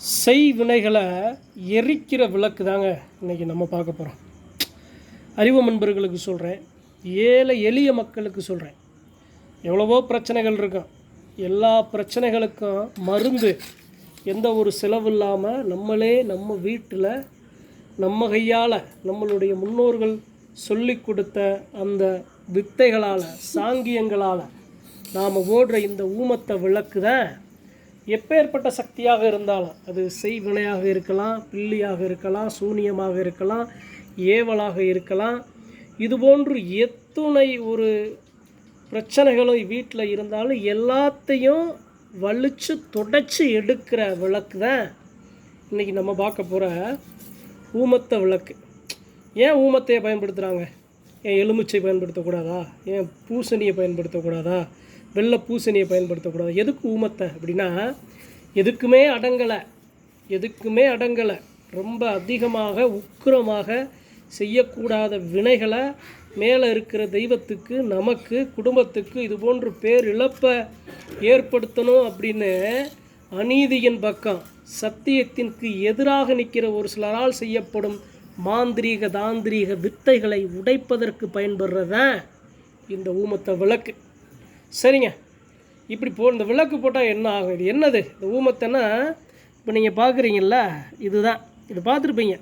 செய்வினைகளை எரிக்கிற விளக்கு தாங்க இன்றைக்கி நம்ம பார்க்க போகிறோம் அறிவு நண்பர்களுக்கு சொல்கிறேன் ஏழை எளிய மக்களுக்கு சொல்கிறேன் எவ்வளவோ பிரச்சனைகள் இருக்கும். எல்லா பிரச்சனைகளுக்கும் மருந்து எந்த ஒரு செலவு இல்லாமல் நம்மளே நம்ம வீட்டில் நம்ம கையால் நம்மளுடைய முன்னோர்கள் சொல்லி கொடுத்த அந்த வித்தைகளால் சாங்கியங்களால் நாம் ஓடுற இந்த ஊமத்தை விளக்கு தான் எப்பேற்பட்ட சக்தியாக இருந்தாலும் அது செய்வினையாக இருக்கலாம் பில்லியாக இருக்கலாம் சூனியமாக இருக்கலாம் ஏவலாக இருக்கலாம் இதுபோன்று எத்துணை ஒரு பிரச்சனைகளும் வீட்டில் இருந்தாலும் எல்லாத்தையும் வலிச்சு தொடச்சி எடுக்கிற விளக்கு தான் இன்றைக்கி நம்ம பார்க்க போகிற ஊமத்த விளக்கு. ஏன் ஊமத்தையை பயன்படுத்துகிறாங்க ஏன் எலுமிச்சை பயன்படுத்தக்கூடாதா? ஏன் பூசணியை பயன்படுத்தக்கூடாதா? வெள்ளை பூசணியை பயன்படுத்தக்கூடாது. எதுக்கு ஊமத்தை? அப்படின்னா எதுக்குமே அடங்கலை. எதுக்குமே அடங்கலை. ரொம்ப அதிகமாக உக்கிரமாக செய்யக்கூடாத வினைகளை மேலே இருக்கிற தெய்வத்துக்கு நமக்கு குடும்பத்துக்கு இது போன்று பேர் இழப்பை ஏற்படுத்தணும் அப்படின்னு அநீதியின் பக்கம் சத்தியத்திற்கு எதிராக நிற்கிற ஒரு சிலரால் செய்யப்படும் மாந்திரீக தாந்திரீக வித்தைகளை உடைப்பதற்கு பயன்படுறதான் இந்த ஊமத்தை விளக்கு. சரிங்க. இப்படி போ இந்த விளக்கு போட்டால் என்ன ஆகும்? இது என்னது? இந்த ஊமத்தைன்னா இப்போ நீங்கள் பார்க்குறீங்கள இதுதான். இது பார்த்துருப்பீங்க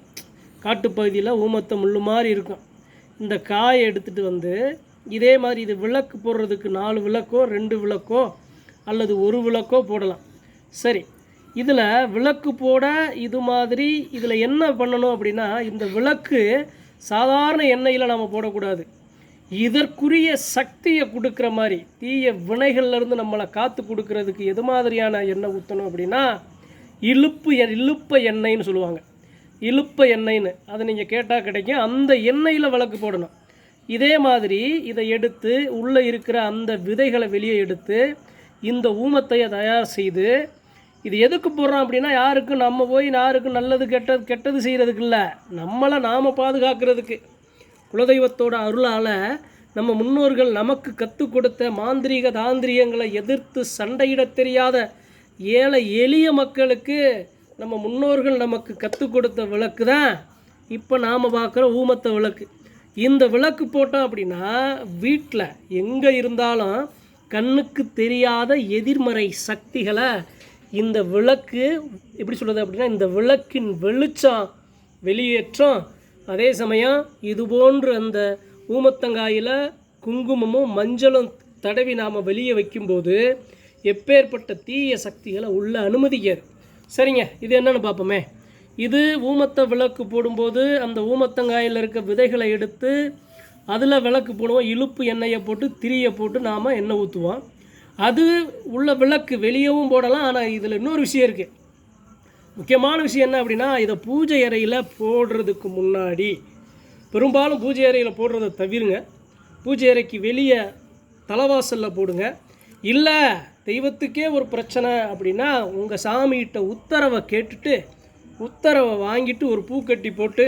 காட்டுப்பகுதியில் ஊமத்தை முள்ளு மாதிரி இருக்கும். இந்த காயை எடுத்துகிட்டு வந்து இதே மாதிரி இது விளக்கு போடுறதுக்கு நாலு விளக்கோ ரெண்டு விளக்கோ அல்லது ஒரு விளக்கோ போடலாம். சரி. இதில் விளக்கு போட இது மாதிரி இதில் என்ன பண்ணணும் அப்படின்னா இந்த விளக்கு சாதாரண எண்ணெயில் நம்ம போடக்கூடாது. இதற்குரிய சக்தியை கொடுக்குற மாதிரி தீய வினைகள்லேருந்து நம்மளை காத்து கொடுக்கறதுக்கு எது மாதிரியான எண்ணெய் ஊற்றணும் அப்படின்னா இழுப்பு எ- இழுப்ப எண்ணெய்னு சொல்லுவாங்க. இழுப்ப எண்ணெய்னு அதை நீங்கள் கேட்டால் கிடைக்கும். அந்த எண்ணெயில் விளக்கு போடணும். இதே மாதிரி இதை எடுத்து உள்ளே இருக்கிற அந்த விதைகளை வெளியே எடுத்து இந்த ஊமத்தையை தயார் செய்து இது எதுக்கு போடுறோம் அப்படின்னா யாருக்கும் நம்ம போய் யாருக்கும் நல்லது கெட்டது கெட்டது செய்கிறதுக்கு இல்லை. நம்மளை நாம் பாதுகாக்கிறதுக்கு. குலதெய்வத்தோட அருளால் நம்ம முன்னோர்கள் நமக்கு கற்றுக் கொடுத்த மாந்திரீக தாந்திரியங்களை எதிர்த்து சண்டையிடத் தெரியாத ஏழை எளிய மக்களுக்கு நம்ம முன்னோர்கள் நமக்கு கற்றுக் கொடுத்த விளக்கு தான் இப்போ நாம் பார்க்குற ஊமத்த விளக்கு. இந்த விளக்கு போட்டோம் அப்படின்னா வீட்டில் எங்கே இருந்தாலும் கண்ணுக்கு தெரியாத எதிர்மறை சக்திகளை இந்த விளக்கு எப்படி சொல்கிறது அப்படின்னா இந்த விளக்கின் வெளிச்சம் வெளியேற்றம். அதே சமயம் இது போன்று அந்த ஊமத்தங்காயில் குங்குமமும் மஞ்சளும் தடவி நாம் வெளியே வைக்கும்போது எப்பேற்பட்ட தீய சக்திகளை உள்ள அனுமதிக்காது சரிங்க இது என்னென்னு பார்ப்போமே. இது ஊமத்தை விளக்கு போடும்போது அந்த ஊமத்தங்காயில் இருக்க விதைகளை எடுத்து அதில் விளக்கு போடுவோம். இழுப்பு எண்ணெயை போட்டு திரியை போட்டு நாம் எண்ணெய் ஊற்றுவோம் அது உள்ள விளக்கு வெளியவும் போடலாம் ஆனால் இதில் இன்னொரு விஷயம் இருக்குது முக்கியமான விஷயம் என்ன அப்படின்னா இதை பூஜை அறையில் போடுறதுக்கு முன்னாடி பெரும்பாலும் பூஜை அறையில் போடுறத தவிருங்க. பூஜை அறைக்கு வெளியே தலைவாசலில் போடுங்க. இல்லை தெய்வத்துக்கே ஒரு பிரச்சனை அப்படின்னா உங்கள் சாமிகிட்ட உத்தரவை கேட்டுட்டு உத்தரவை வாங்கிட்டு ஒரு பூ கட்டி போட்டு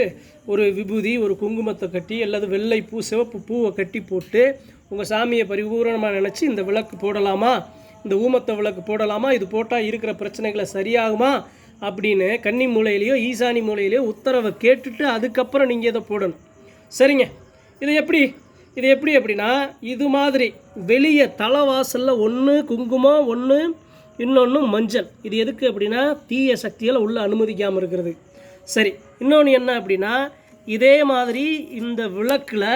ஒரு விபூதி ஒரு குங்குமத்தை கட்டி அல்லது வெள்ளை பூ சிவப்பு பூவை கட்டி போட்டு உங்கள் சாமியை பரிபூரணமாக நினச்சி இந்த விளக்கு போடலாமா? இந்த ஊமத்த விளக்கு போடலாமா? இது போட்டால் இருக்கிற பிரச்சனைகளை சரியாகுமா? அப்படின்னு கன்னி மூலையிலையோ ஈசானி மூலையிலையோ உத்தரவை கேட்டுட்டு அதுக்கப்புறம் நீங்கள் இதை போடணும். சரிங்க. இது எப்படி? இது எப்படி அப்படின்னா இது மாதிரி வெளியே தலைவாசலில் ஒன்று குங்குமம் ஒன்று இன்னொன்று மஞ்சள். இது எதுக்கு அப்படின்னா தீய சக்திகளை உள்ள அனுமதிக்காமல் இருக்கிறது. சரி இன்னொன்று என்ன அப்படின்னா இதே மாதிரி இந்த விளக்கில்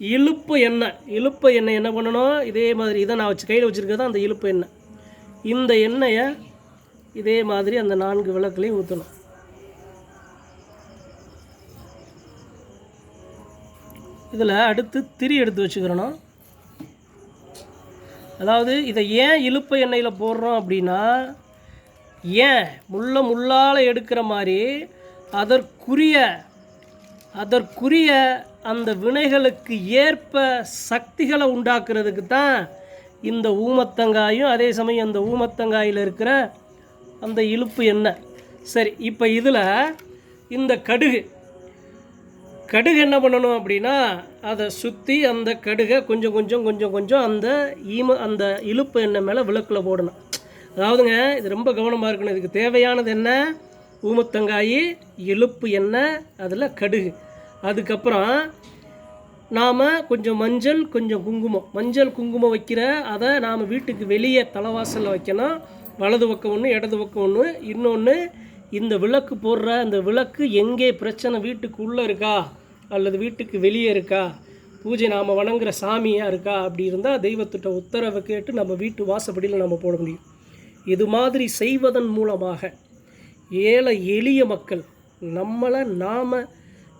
இழுப்பு எண்ணெய். இழுப்பு எண்ணெய் என்ன பண்ணணும்? இதே மாதிரி இதை நான் வச்சு கையில் வச்சுருக்கிறது அந்த இழுப்பு எண்ணெய். இந்த எண்ணெயை இதே மாதிரி அந்த நான்கு விளக்குலையும் ஊற்றணும் இதில் அடுத்து திரி எடுத்து வச்சுக்கிறணும் அதாவது இதை ஏன் இழுப்பு எண்ணெயில் போடுறோம் அப்படின்னா ஏன் முள்ள முள்ளால் எடுக்கிற மாதிரி அதற்குரிய அதற்குரிய அந்த வினைகளுக்கு ஏற்ப சக்திகளை உண்டாக்குறதுக்கு தான் இந்த ஊமத்தங்காயும் அதே சமயம் அந்த ஊமத்தங்காயில் இருக்கிற அந்த இழுப்பு எண்ணெய். சரி இப்போ இதில் இந்த கடுகு கடுகு என்ன பண்ணணும் அப்படின்னா அதை சுற்றி அந்த கடுகை கொஞ்சம் கொஞ்சம் கொஞ்சம் கொஞ்சம் அந்த ஈம அந்த இழுப்பு எண்ணெய் மேலே விளக்கில் போடணும். அதாவதுங்க இது ரொம்ப கவனமாக இருக்கணும். இதுக்கு தேவையானது என்ன? ஊமத்தங்காய் இழுப்பு எண்ணெய் அதில் கடுகு. அதுக்கப்புறம் நாம் கொஞ்சம் மஞ்சள் கொஞ்சம் குங்குமம். மஞ்சள் குங்குமம் வைக்கிற அதை நாம் வீட்டுக்கு வெளியே தலைவாசலில் வைக்கணும். வலது பக்கம் ஒன்று இடது பக்கம் ஒன்று இன்னொன்று இந்த விளக்கு போடுற அந்த விளக்கு எங்கே பிரச்சனை வீட்டுக்கு உள்ளே இருக்கா? அல்லது வீட்டுக்கு வெளியே இருக்கா? பூஜை நாம் வணங்குற சாமியாக இருக்கா? அப்படி இருந்தால் தெய்வத்திட்ட உத்தரவை கேட்டு நம்ம வீட்டு வாசப்படியில் நம்ம போட முடியும். இது மாதிரி செய்வதன் மூலமாக ஏழை எளிய மக்கள் நம்மளை நாம்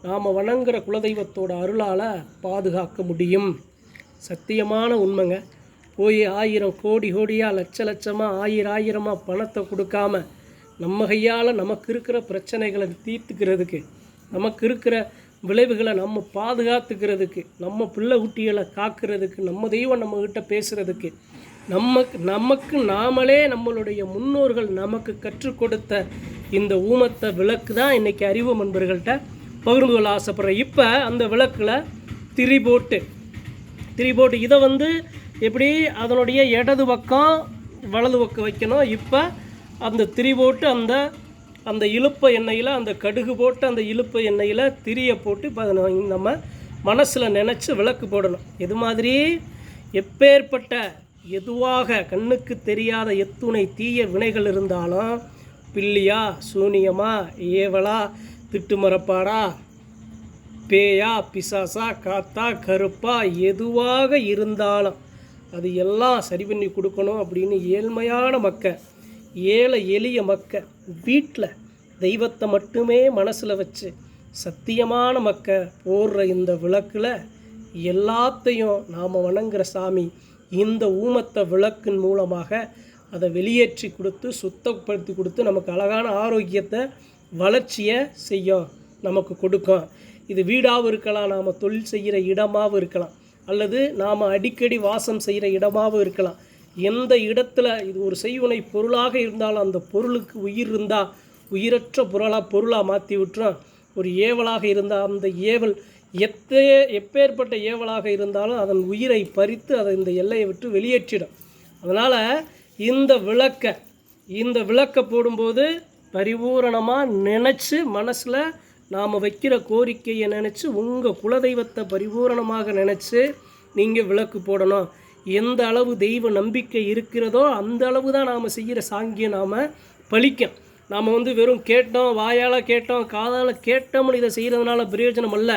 நாம் வணங்குற குலதெய்வத்தோட அருளால் பாதுகாக்க முடியும். சத்தியமான உண்மைங்க. போய் ஆயிரம் கோடி கோடியாக லட்ச லட்சமாக ஆயிரம் ஆயிரமாக பணத்தை கொடுக்காம நம்ம கையால் நமக்கு இருக்கிற பிரச்சனைகளை தீர்த்துக்கிறதுக்கு நமக்கு இருக்கிற விளைவுகளை நம்ம பாதுகாத்துக்கிறதுக்கு நம்ம பிள்ளை குட்டிகளை காக்கிறதுக்கு நம்ம தெய்வம் நம்மக்கிட்ட பேசுகிறதுக்கு நமக்கு நமக்கு நாமளே நம்மளுடைய முன்னோர்கள் நமக்கு கற்றுக் கொடுத்த இந்த ஊமத்தை விளக்கு தான் இன்றைக்கி அறிவு நண்பர்கள்ட்ட பகிர்ந்து கொள்ள ஆசைப்பட்றேன். இப்போ அந்த விளக்கில் திரி போட்டு திரி போட்டு இதை வந்து எப்படி அதனுடைய இடது பக்கம் வலது பக்கம் வைக்கணும்? இப்போ அந்த திரி போட்டு அந்த அந்த இழுப்ப எண்ணெயில் அந்த கடுகு போட்டு அந்த இழுப்ப எண்ணெயில் திரியை போட்டு இப்போ அதை நம்ம- மனசில் நினச்சி விளக்கு போடணும். இது மாதிரி? எப்பேற்பட்ட எதுவாக கண்ணுக்கு தெரியாத எத்துணை தீய வினைகள் இருந்தாலும் பில்லியா சூனியமா ஏவலா திட்டுமரப்பாடா பேயா பிசாசா காத்தா கருப்பா எதுவாக இருந்தாலும் அது எல்லாம் சரி பண்ணி கொடுக்கணும் அப்படின்னு ஏழ்மையான மக்கள் ஏழை எளிய மக்க வீட்டில் தெய்வத்தை மட்டுமே மனசில் வச்சு சத்தியமான மக்க போடுற இந்த விளக்கில் எல்லாத்தையும் நாம் வணங்குற சாமி இந்த ஊமத்தை விளக்கின் மூலமாக அதை வெளியேற்றி கொடுத்து சுத்தப்படுத்தி கொடுத்து நமக்கு அழகான ஆரோக்கியத்தை வளர்ச்சியை செய்யும் நமக்கு கொடுக்கும். இது வீடாகவும் இருக்கலாம் நாம் தொழில் செய்கிற இடமாகவும் இருக்கலாம். அல்லது நாம் அடிக்கடி வாசம் செய்கிற இடமாகவும் இருக்கலாம். எந்த இடத்துல இது ஒரு செய்வினை பொருளாக இருந்தாலும் அந்த பொருளுக்கு உயிர் இருந்தால் உயிரற்ற பொருளாக பொருளாக மாற்றி விட்டுரும் ஒரு ஏவலாக இருந்தால் அந்த ஏவல் எத்தே எப்பேற்பட்ட ஏவலாக இருந்தாலும் அதன் உயிரை பறித்து அதை இந்த எல்லையை விட்டு வெளியேற்றிடும். அதனால் இந்த விளக்கை இந்த விளக்கை போடும்போது பரிபூரணமாக நினச்சி மனசில் நாம் வைக்கிற கோரிக்கையை நினச்சி உங்கள் குலதெய்வத்தை பரிபூரணமாக நினச்சி நீங்கள் விளக்கு போடணும். எந்த அளவு தெய்வ நம்பிக்கை இருக்கிறதோ அந்த அளவு தான் நாம் செய்கிற சாங்கியம் நாம் பழிக்கும் நாம் வந்து வெறும் கேட்டோம் வாயால் கேட்டோம் காதால் கேட்டோம்னு இதை செய்கிறதுனால பிரயோஜனம் அல்ல.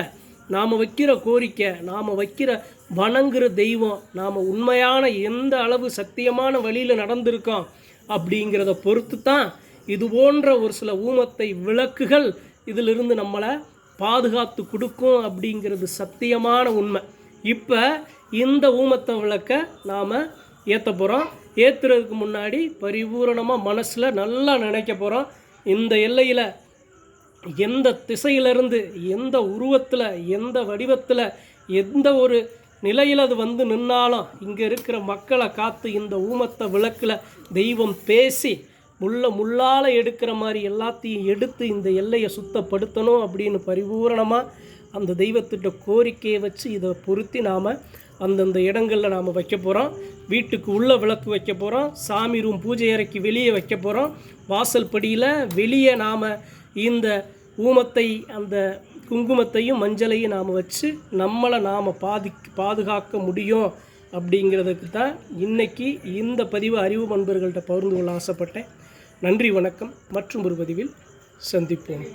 நாம் வைக்கிற கோரிக்கை நாம் வைக்கிற வணங்குற தெய்வம் நாம் உண்மையான எந்த அளவு சத்தியமான வழியில் நடந்திருக்கோம் அப்படிங்கிறத பொறுத்து தான் இது போன்ற ஒரு சில ஊமத்தை விளக்குகள் இதிலிருந்து நம்மளை பாதுகாத்து கொடுக்கும் அப்படிங்கிறது சத்தியமான உண்மை. இப்போ இந்த ஊமத்தை விளக்க நாம் ஏற்ற போகிறோம் ஏற்றுறதுக்கு முன்னாடி பரிபூரணமாக மனசில் நல்லா நினைக்க போகிறோம் இந்த எல்லையில் எந்த திசையிலிருந்து எந்த உருவத்தில் எந்த வடிவத்தில் எந்த ஒரு நிலையில் அது வந்து நின்னாலும் இங்கே இருக்கிற மக்களை காத்து இந்த ஊமத்தை விளக்கில் தெய்வம் பேசி முள்ள முள்ளால் எடுக்கிற மாதிரி எல்லாத்தையும் எடுத்து இந்த எல்லையை சுத்தப்படுத்தணும் அப்படின்னு பரிபூரணமாக அந்த தெய்வத்திட்ட கோரிக்கையை வச்சு இதை பொருத்தி நாம் அந்தந்த இடங்களில் நாம் வைக்க போகிறோம் வீட்டுக்கு உள்ள விளக்கு வைக்க போகிறோம் சாமி ரூம் பூஜை அறைக்கு வெளியே வைக்க போகிறோம் வாசல் படியில் வெளியே நாம் இந்த ஊமத்தை அந்த குங்குமத்தையும் மஞ்சளையும் நாம் வச்சு நம்மளை நாம் பாதி பாதுகாக்க முடியும் அப்படிங்கிறதுக்கு தான் இன்னைக்கு இந்த பதிவு அறிவு நண்பர்கள்ட்ட பகிர்ந்து கொள்ள ஆசைப்பட்டேன். நன்றி வணக்கம். மற்றும் ஒரு பதிவில் சந்திப்போம்.